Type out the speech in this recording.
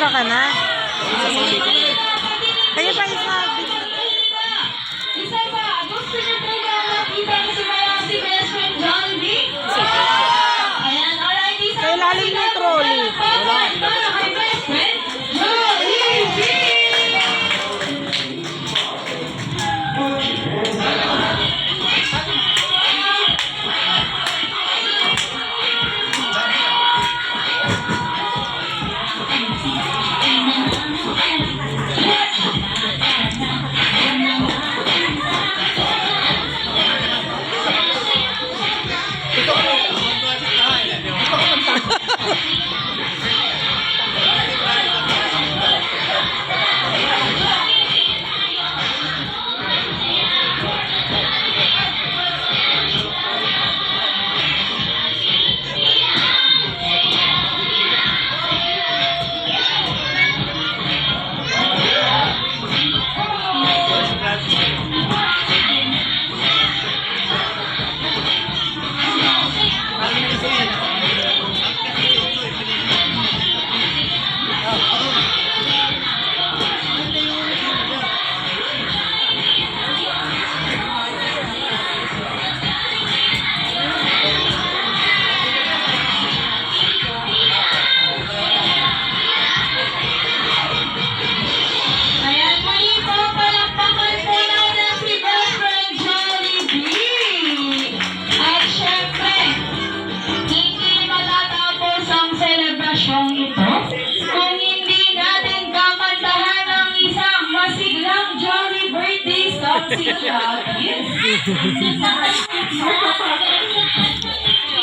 extra ka na. Kaya pa isa. Selebrasyong ito kung hindi natin kakantahan ang isang masiglang Jolly birthday song si Jollibee.